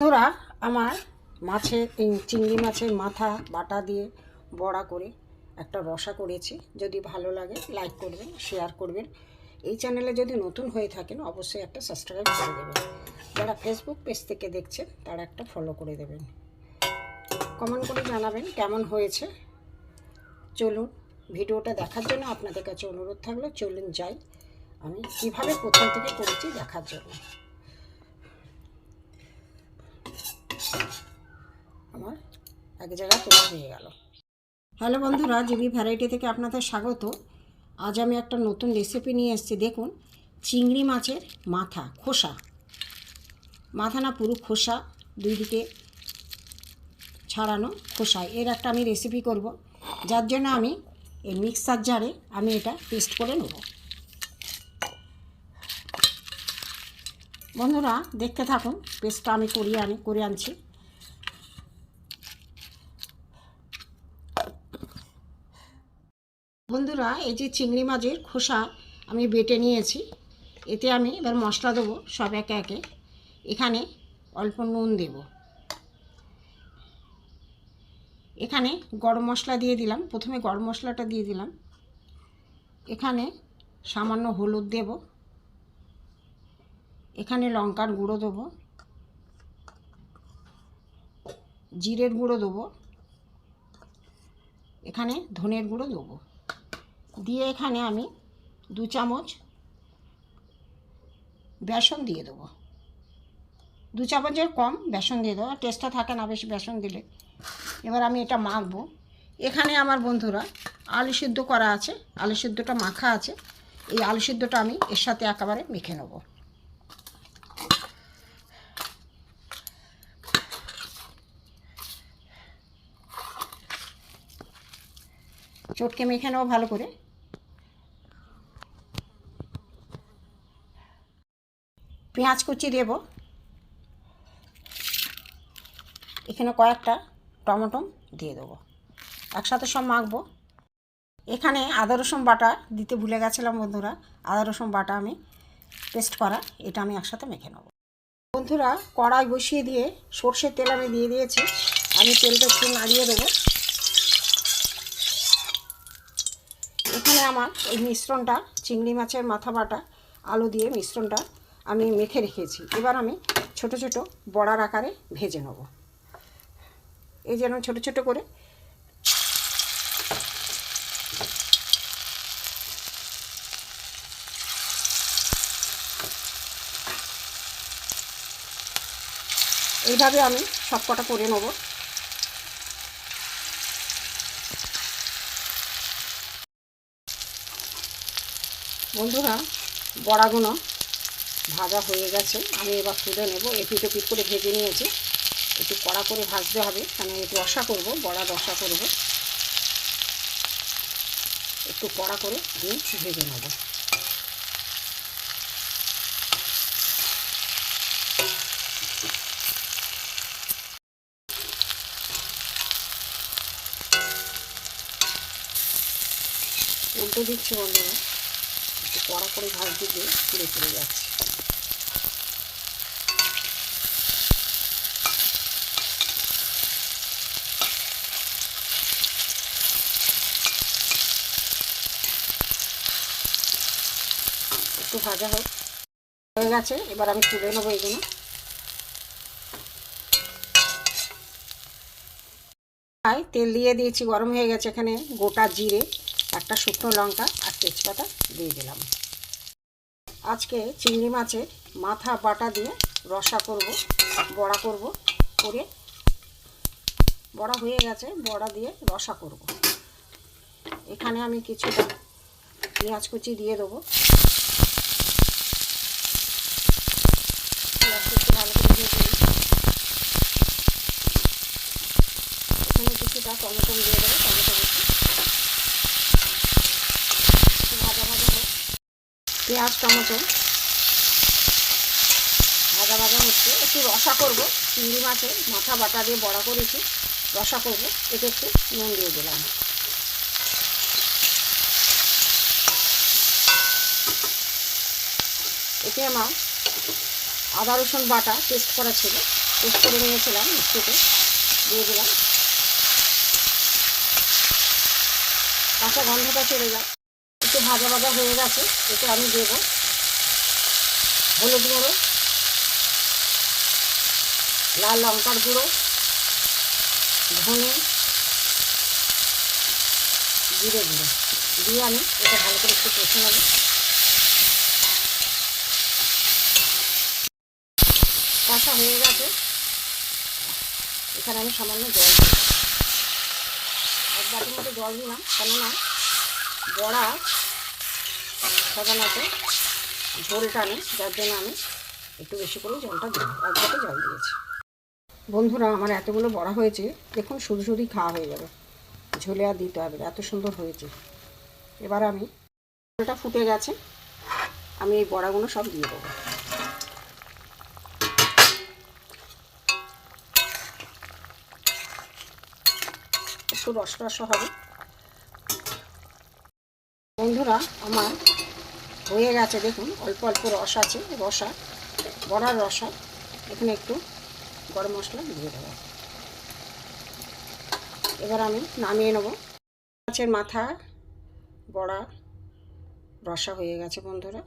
বন্ধুরা, আমার মাছের চিংড়ি মাছের মাথা বাটা দিয়ে বড়া করে একটা রসা করেছি। যদি ভালো লাগে লাইক করবেন শেয়ার করবেন। এই চ্যানেলে যদি নতুন হয়ে থাকেন, অবশ্যই একটা সাবস্ক্রাইব করে দেবেন। যারা ফেসবুক পেজ থেকে দেখছেন, তারা একটা ফলো করে দেবেন। কমেন্ট করে জানাবেন কেমন হয়েছে। চলুন, ভিডিওটা দেখার জন্য আপনাদের কাছে অনুরোধ থাকল, চলুন যাই। আমি কীভাবে কোথাও থেকে করেছি, দেখার জন্য। আমার এক জায়গায় তোলা হয়ে গেল। হ্যালো বন্ধুরা, জিবি ভ্যারাইটি থেকে আপনাদের স্বাগত। আজ আমি একটা নতুন রেসিপি নিয়ে এসেছি। দেখুন, চিংড়ি মাছের মাথা, খোসা। মাথা না পুরো খোসা, দুই দিকে ছাড়ানো খোসা। এর একটা আমি রেসিপি করব। যার জন্য আমি এই মিক্সার জারে আমি এটা পেস্ট করে নেব। বন্ধুরা, দেখতে থাকুন পেস্টটা আমি করিয়ে আনি করে আনছি। বন্ধুরা, এই যে চিংড়ি মাছের খোসা আমি বেটে নিয়েছি। এতে আমি এবার মশলা দেবো সব একে একে। এখানে অল্প নুন দেব। এখানে গরম মশলা দিয়ে দিলাম। প্রথমে গরম মশলাটা দিয়ে দিলাম। এখানে সামান্য হলুদ দেব। এখানে লঙ্কার গুঁড়ো দেবো। জিরের গুঁড়ো দেবো। এখানে ধনের গুঁড়ো দেবো। দিয়ে এখানে আমি দু চামচ বেসন দিয়ে দেবো। দু চামচের কম বেসন দিয়ে দেবো। টেস্টটা থাকে না বেশি বেসন দিলে। এবার আমি এটা মাখবো। এখানে আমার বন্ধুরা আলু সিদ্ধ করা আছে। আলু সিদ্ধটা মাখা আছে। এই আলু সিদ্ধটা আমি এর সাথে একেবারে মেখে নেব। চটকে মেখে নেব ভালো করে। পেঁয়াজ কুচি দেব। এখানে কয়েকটা টমেটো দিয়ে দেবো। একসাথে সব মাখবো। এখানে আদা, রসুন বাটা দিতে ভুলে গেছিলাম বন্ধুরা। আদা, রসুন বাটা আমি পেস্ট করা, এটা আমি একসাথে মেখে নেব। বন্ধুরা, কড়াই বসিয়ে দিয়ে সর্ষের তেল আমি দিয়ে দিয়েছি। আমি তেলটা একটু নাড়িয়ে দেবো। এখানে আমার এই মিশ্রণটা, চিংড়ি মাছের মাথা বাটা, আলু দিয়ে মিশ্রণটা আমি মেখে রেখেছি। এবার আমি ছোট ছোট বড়ার আকারে ভেজে নেব। এই যেন ছোট ছোট করে এইভাবে আমি সব কটা করে নেব। বন্ধুরা বড়াগুলো ভাজা হয়ে গেছে। আমি এবার তুলে নেব। এপিট এপিট করে ভেজে নিয়েছি। একটু কড়া করে ভাজতে হবে। কারণ একটু রসা করব, বড়া রসা করব। একটু কড়া করে আমি ভেজে নেব। উল্টো দিচ্ছি বন্ধুরা। একটু কড়া করে ভাজতে দিয়ে পুড়ে পুড়ে যাচ্ছে। একটু ভাজা হোক। হয়ে গেছে, এবার আমি তুলে নেব এগুলো। তেল দিয়ে দিয়েছি, গরম হয়ে গেছে এখানে গোটা জিরে, একটা শুকনো লঙ্কা আর তেজপাতা দিয়ে দিলাম। আজকে চিংড়ি মাছের মাথা বাটা দিয়ে রসা করব, বড়া করব, করে বড়া হয়ে গেছে, বড়া দিয়ে রসা করব। এখানে আমি কিছুটা পেঁয়াজ কুচি দিয়ে দেবো পেঁয়াজ কুচি ভালো করে দিয়ে দিই এখানে কিছুটা টমেটো দিয়ে দেবো, টমেটো ভাজা ভাজা হোক। পেঁয়াজ, টমেটো। ভাজা ভাজা হচ্ছে। একটু রসা করব, চিংড়ি মাছের মাথা বাটা দিয়ে বড়া করেছি, রসা করব। এতে একটু নুন দিয়ে দিলাম। এতে আমার আদা রসুন বাটা পেস্ট করা ছিল। পেস্ট করে নিয়েছিলাম মিক্সিতে। দিয়ে দিলাম। কাঁচা গন্ধটা চলে যায়। একটু ভাজা ভাজা হয়ে গেছে, এতে আমি দেব হলুদ গুঁড়ো, লাল লঙ্কার গুঁড়ো, ধনে, জিরে গুঁড়ো। দিয়ে আমি এটা ভালো করে একটু কষে নেব। কষা হয়ে গেছে। এখানে আমি সামান্য জল দিই এক বাটির মতো জল দিলাম, কেননা বড়া সাধারণত ঝোল টানে যার জন্য আমি একটু বেশি করে জলটা দিই এক বাটি জল দিয়েছি। বন্ধুরা, আমার এতগুলো বড়া হয়েছে, দেখুন শুধু শুধুই খাওয়া হয়ে যাবে। ঝোলে আর দিতে হবে এত সুন্দর হয়েছে। এবার আমি জলটা ফুটে গেছে, আমি এই বড়াগুলো সব দিয়ে দেবো। একটু রস রস হবে। বন্ধুরা, আমার হয়ে গেছে, দেখুন, অল্প অল্প রস আছে, রসা, বড়ার রসা। এখানে একটু গরম মশলা দিয়ে দেবো। এবার আমি নামিয়ে নেব। মাছের মাথা, বড়া, রসা হয়ে গেছে, বন্ধুরা।